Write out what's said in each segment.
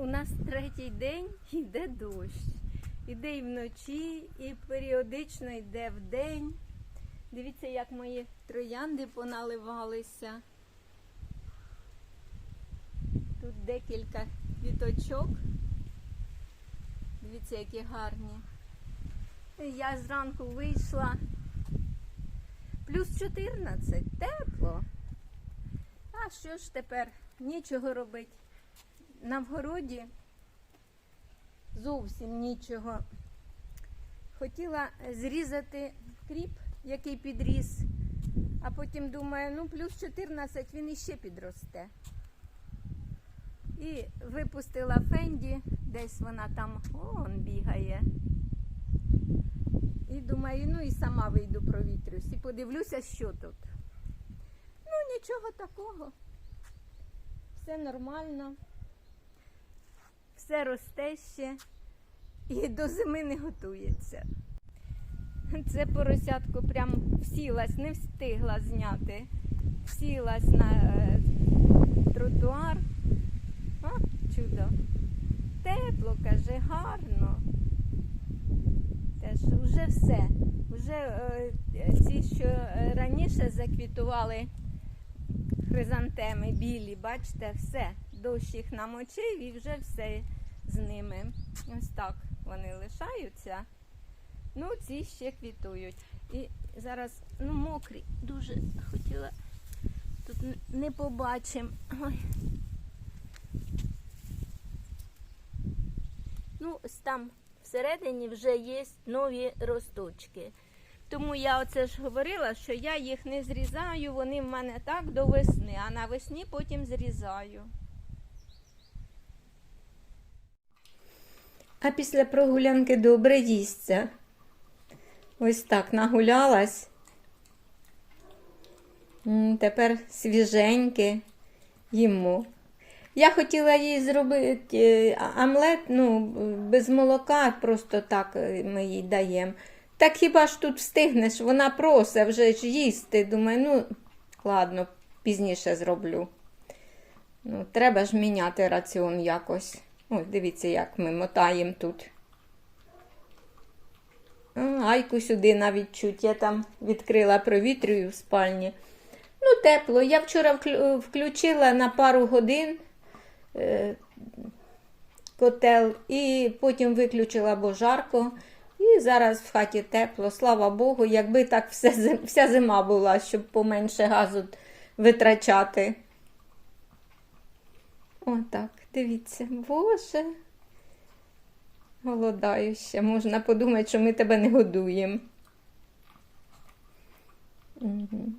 У нас третій день йде дощ. Іде і вночі, і періодично йде вдень. Дивіться, як мої троянди поналивалися. Тут декілька квіточок. Дивіться, які гарні. Я зранку вийшла. Плюс 14, тепло. А що ж тепер? Нічого робити. На вгороді зовсім нічого. Хотіла зрізати кріп, який підріс, а потім думаю, ну плюс 14 він іще підросте. І випустила Фенді, десь вона там он бігає. І думаю, ну і сама вийду провітрюсь і подивлюся, що тут. Ну, нічого такого. Все нормально. Все росте ще і до зими не готується. Це поросятко прям всілась, не встигла зняти. Всілась на е, тротуар. О, чудо. Тепло, каже, гарно. Теж вже все. Вже е, ці, що е, раніше заквітували хризантеми білі, бачите, все. Дощ їх намочив і вже все з ними. Ось так вони лишаються. Ну, ці ще квітують. І зараз, ну, мокрі, дуже хотіла. Тут не побачимо. Ну, ось там всередині вже є нові росточки. Тому я оце ж говорила, що я їх не зрізаю, вони в мене так до весни, а навесні потім зрізаю. А після прогулянки добре їсться. Ось так нагулялась. Тепер свіженьке їмо. Я хотіла їй зробити е, омлет, ну, без молока, просто так е, ми їй даємо. Так хіба ж тут встигнеш? Вона просить вже ж їсти. Думаю, ну, ладно, пізніше зроблю. Ну, треба ж міняти раціон якось. Ось, дивіться, як ми мотаємо тут. Айку сюди навіть чуть. Я там відкрила провітрюю в спальні. Ну, тепло. Я вчора включила на пару годин е, котел і потім виключила, бо жарко. І зараз в хаті тепло, слава Богу, якби так вся зима була, щоб поменше газу витрачати. Отак, дивіться, Боже. Голодаю ще. Можна подумати, що ми тебе не годуємо. Угу.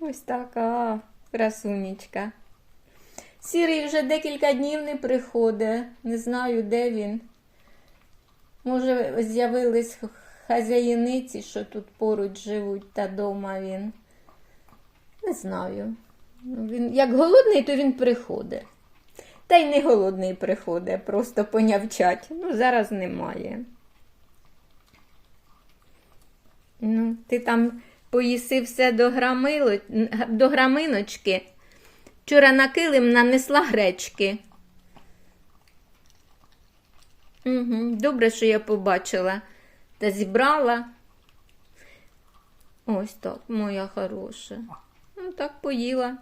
Ось така красунечка. Сірий вже декілька днів не приходить. Не знаю, де він. Може, з'явились хазяїниці, що тут поруч живуть, та дома він. Не знаю. Ну, Він, як голодний, то він приходить. Та й не голодний приходить, просто понявчать. Ну, зараз немає. Ну, ти там поїси все до, грамило... до граминочки. Вчора на килим нанесла гречки. Угу. Добре, що я побачила та зібрала. Ось так, моя хороша. Ну, так поїла.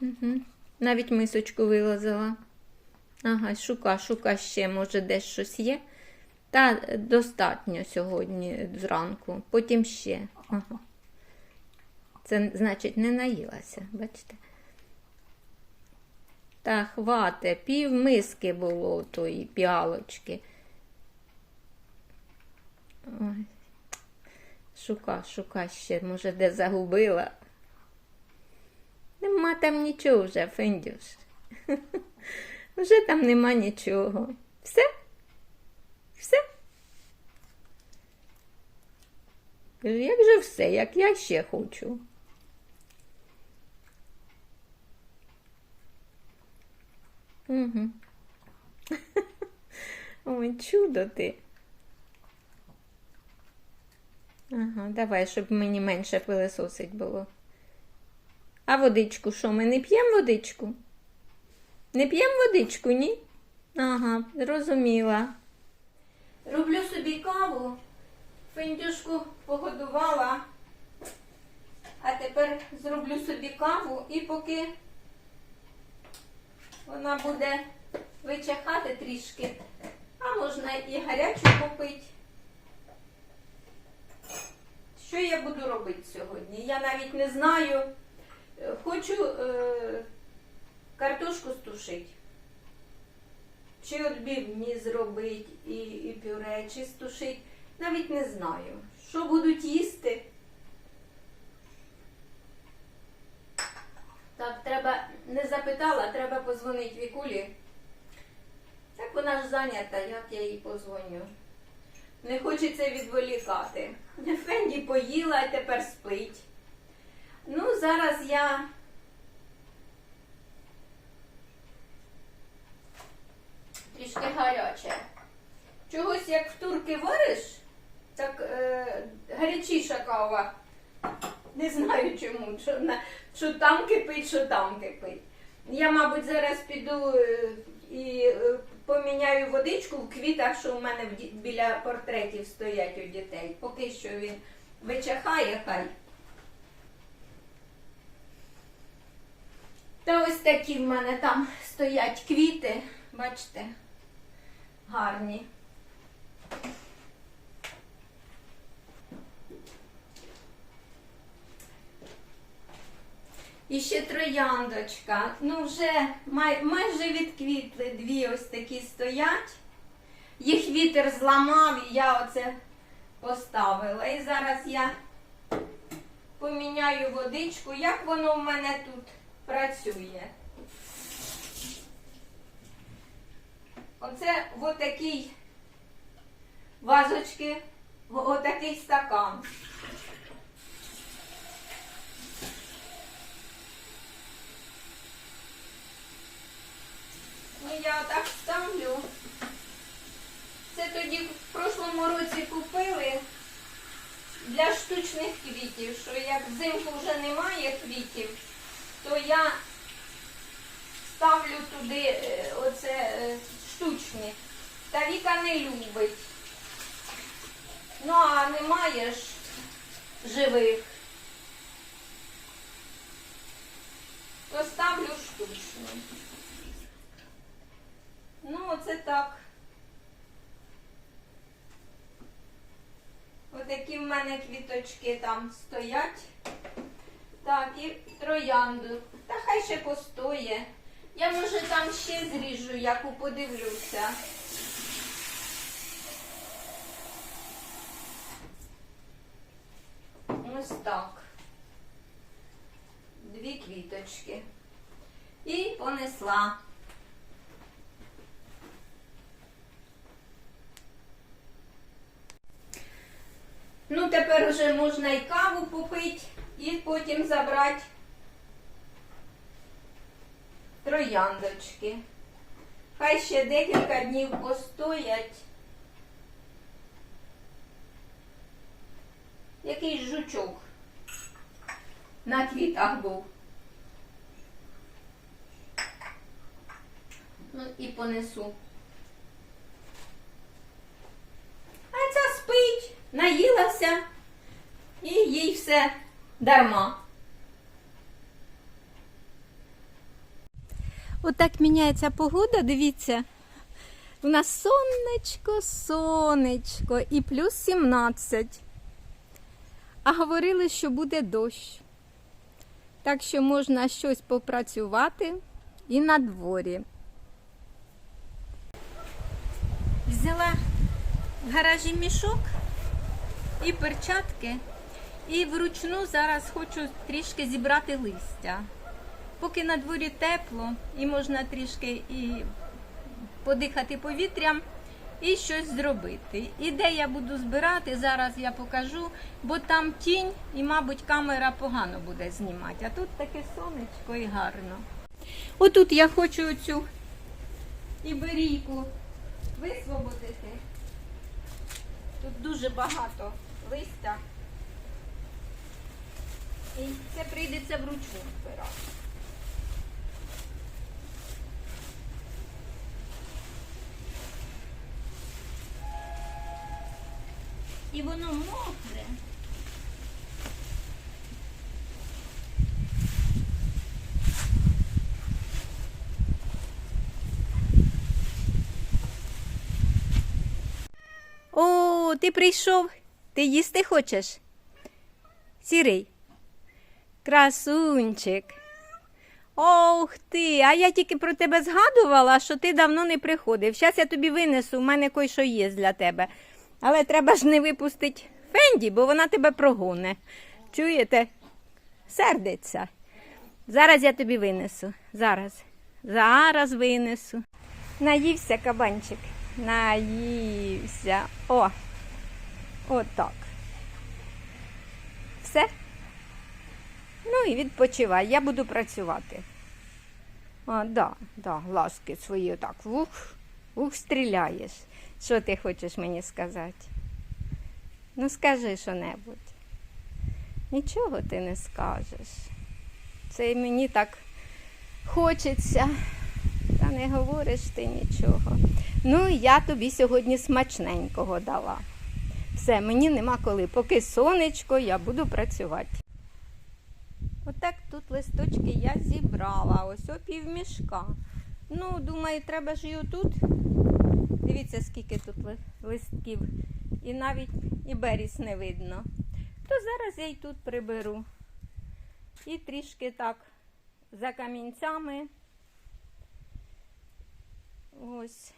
Угу. Навіть мисочку вилазила. Ага, шука, шука ще, може, десь щось є. Та достатньо сьогодні зранку, потім ще. Ага. Це, значить, не наїлася, бачите? Та хвате, пів миски було тої піалочки. Ой. Шука, шука ще, може, де загубила. Нема там нічого вже, Фендюш. Вже там нема нічого. Все? Все? Кажу, Як же все, як я ще хочу. Угу. Ой, чудо ти. Ага, давай, щоб мені менше пилисосить було. А водичку що, ми не п'ємо водичку? Не п'ємо водичку, ні? Ага, зрозуміла. Роблю собі каву, фендюшку погодувала, а тепер зроблю собі каву і поки вона буде вичахати трішки, а можна і гарячу попити. Що я буду робити сьогодні? Я навіть не знаю. Е, картошку стушити. Чи відбивні зробити і, і пюре, чи стушити. Навіть не знаю. Що будуть їсти? Так, треба, не запитала, треба позвонити Вікулі. Так вона ж зайнята, як я їй позвоню. Не хочеться відволікати. Фенді поїла, а тепер спить. Ну, зараз я. Трішки гаряче. Чогось як в турки вариш, так е, гарячіша кава. Не знаю чому, що, що там кипить, що там кипить. Я, мабуть, зараз піду е, і е, поміняю водичку в квітах, що у мене в біля портретів стоять у дітей. Поки що він вичахає хай. Та ось такі в мене там стоять квіти, бачите, гарні. І ще трояндочка. Ну, вже май, майже відквітли дві ось такі стоять. Їх вітер зламав, і я оце поставила. І зараз я поміняю водичку. Як воно в мене тут працює? Оце отакій вазочки, отакий стакан. Ну, я отак ставлю. Це тоді в прошлому році купили для штучних квітів, що як взимку вже немає квітів, то я ставлю туди е, оце е, штучні. Та Віка не любить. Ну, а немає ж живих. То ставлю штучні. Ну, оце так. Отакі в мене квіточки там стоять. Так, і троянду. Та хай ще постоє. Я може там ще зріжу, яку подивлюся. Ось так. Дві квіточки. І понесла. Ну, тепер вже можна і каву попити, і потім забрати трояндочки. Хай ще декілька днів постоять. Якийсь жучок на квітах був. Ну і понесу. А ця спить, наїлася і їй все дарма. Отак міняється погода, дивіться. У нас сонечко, сонечко і плюс 17. А говорили, що буде дощ. Так що можна щось попрацювати і на дворі. Взяла в гаражі мішок і перчатки. І вручну зараз хочу трішки зібрати листя. Поки на дворі тепло і можна трішки і подихати повітрям і щось зробити. І де я буду збирати, зараз я покажу, бо там тінь і, мабуть, камера погано буде знімати. А тут таке сонечко і гарно. Отут я хочу цю іберійку висвободити. Тут дуже багато листя. І це прийдеться вручну збирати. І воно мокре. О, ти прийшов. Ти їсти хочеш? Сірий. Красунчик. Ох ти, а я тільки про тебе згадувала, що ти давно не приходив. Зараз я тобі винесу, у мене кой що є для тебе. Але треба ж не випустити Фенді, бо вона тебе прогоне. Чуєте? Сердиться. Зараз я тобі винесу. Зараз. Зараз винесу. Наївся кабанчик. Наївся. О. Отак. Все? Ну і відпочивай, я буду працювати. А, да, да, ласки свої отак. Ух, ух, стріляєш. Що ти хочеш мені сказати? Ну, скажи що-небудь. Нічого ти не скажеш. Це мені так хочеться. Та не говориш ти нічого. Ну, я тобі сьогодні смачненького дала. Все, мені нема коли. Поки сонечко, я буду працювати. Отак тут листочки я зібрала. Ось о півмішка. Ну, думаю, треба ж і отут. Дивіться, скільки тут листків. І навіть і беріз не видно. То зараз я й тут приберу. І трішки так за камінцями. Ось.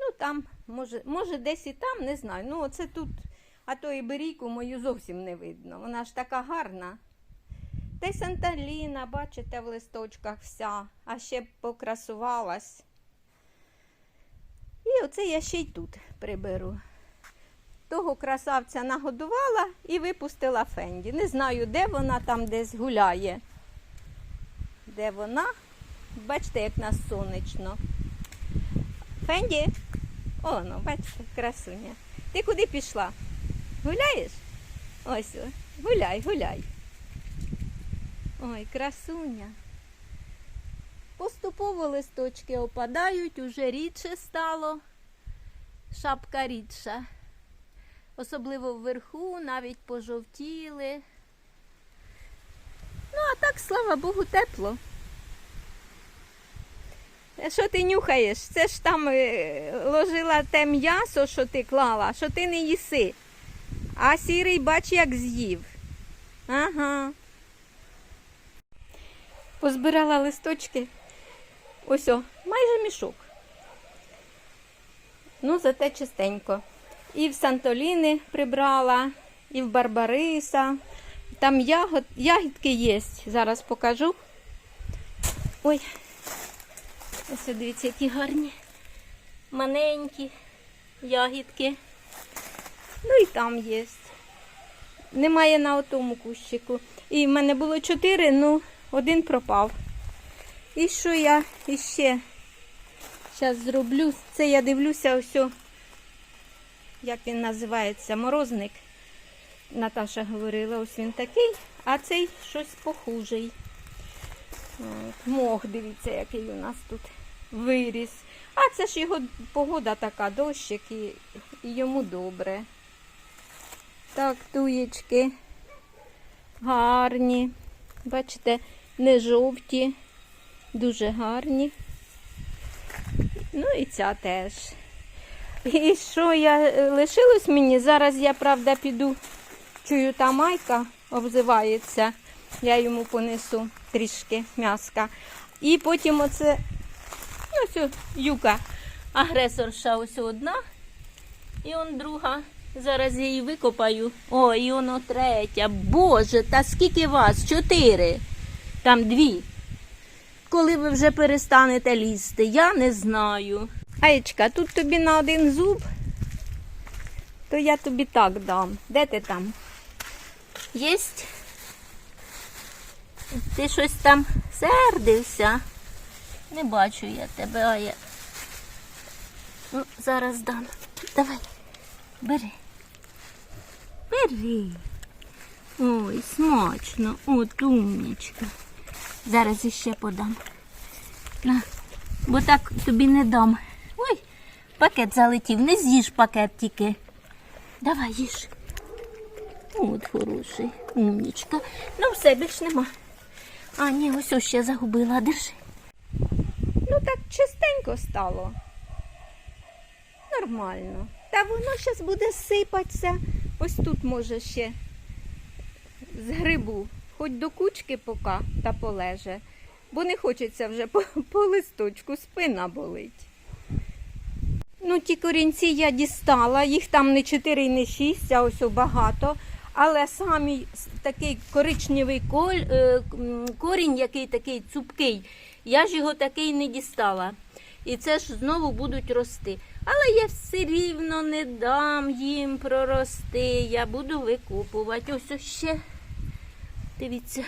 Ну, там, може, може, десь і там, не знаю. Ну, оце тут, а то і берійку мою зовсім не видно. Вона ж така гарна. Та й Санталіна, бачите, в листочках вся, а ще покрасувалась. І оце я ще й тут приберу. Того красавця нагодувала і випустила Фенді. Не знаю, де вона там десь гуляє. Де вона? Бачите, як нас сонячно. Фенді? О, ну, бачите, красуня. Ти куди пішла? Гуляєш? Ось, гуляй, гуляй. Ой, красуня. Поступово листочки опадають, уже рідше стало. Шапка рідша. Особливо вверху, навіть пожовтіли. Ну, а так, слава Богу, тепло. Е, Що ти нюхаєш? Це ж там е, ложила те м'ясо, що ти клала, що ти не їси. А сірий, бач, як з'їв. Ага. Позбирала листочки. Ось о, майже мішок. Ну, зате чистенько. І в Сантоліни прибрала, і в Барбариса. Там ягод, ягідки є. Зараз покажу. Ой, ось дивіться, які гарні. Маленькі ягідки. Ну і там є. Немає на отому кущику. І в мене було чотири, ну один пропав. І що я іще зараз зроблю? Це я дивлюся ось, як він називається, морозник. Наташа говорила, ось він такий, а цей щось похужий. Мох, дивіться, який у нас тут виріс. А це ж його погода така, дощик, і, і йому добре. Так, туєчки гарні. Бачите, не жовті, дуже гарні. Ну і ця теж. І що я е, лишилось мені? Зараз я, правда, піду, чую, та майка обзивається. Я йому понесу трішки м'яска. І потім оце ось о, юка, агресорша ось одна. І он друга. Зараз я її викопаю. О, і воно третя. Боже, та скільки вас? Чотири. Там дві. Коли ви вже перестанете лізти, я не знаю. Аєчка, тут тобі на один зуб, то я тобі так дам. Де ти там? Єсть? Ти щось там сердився? Не бачу я тебе, а я. Ну, зараз дам. Давай, бери. Бери. Ой, смачно. От умнічка. Зараз іще подам. На, бо так тобі не дам. Ой, пакет залетів. Не з'їж пакет тільки. Давай їж. От хороший, умнічка. Ну, все більш нема. А, ні, ось ось ще загубила, держи. Ну так чистенько стало. Нормально. Та воно зараз буде сипатися. Ось тут може ще з грибу. Хоч до кучки поки та полеже. Бо не хочеться вже по, по листочку, спина болить. Ну, ті корінці я дістала, їх там не 4 і не 6, а ось багато. Але самий такий коричневий е, корінь, який такий цупкий, я ж його такий не дістала. І це ж знову будуть рости. Але я все рівно не дам їм прорости. Я буду викупувати. Ось ще. Дивіться,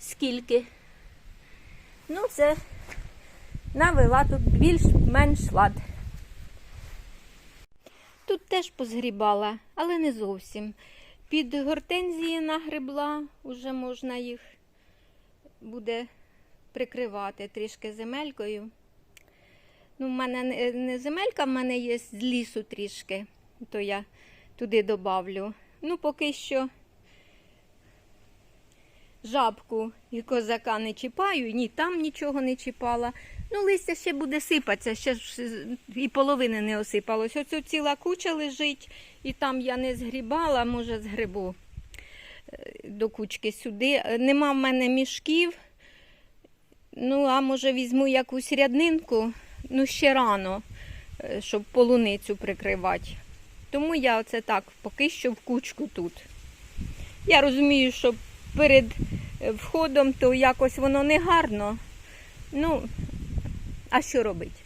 скільки. Ну, це навела тут більш-менш лад. Тут теж позгрібала, але не зовсім. Під гортензії нагребла, уже можна їх буде прикривати трішки земелькою. Ну, в мене не- не земелька, в мене є з лісу трішки, то я туди добавлю. Ну, поки що жабку і козака не чіпаю, ні там нічого не чіпала. Ну, листя ще буде сипатися, ще і половини не осипалось. Оцю ціла куча лежить, і там я не згрібала, може, згрибу е, до кучки сюди. Нема в мене мішків. Ну, а може візьму якусь ряднинку, ну ще рано, е, щоб полуницю прикривати. Тому я оце так, поки що в кучку тут. Я розумію, що перед е, входом то якось воно не гарно. Ну, а що робить?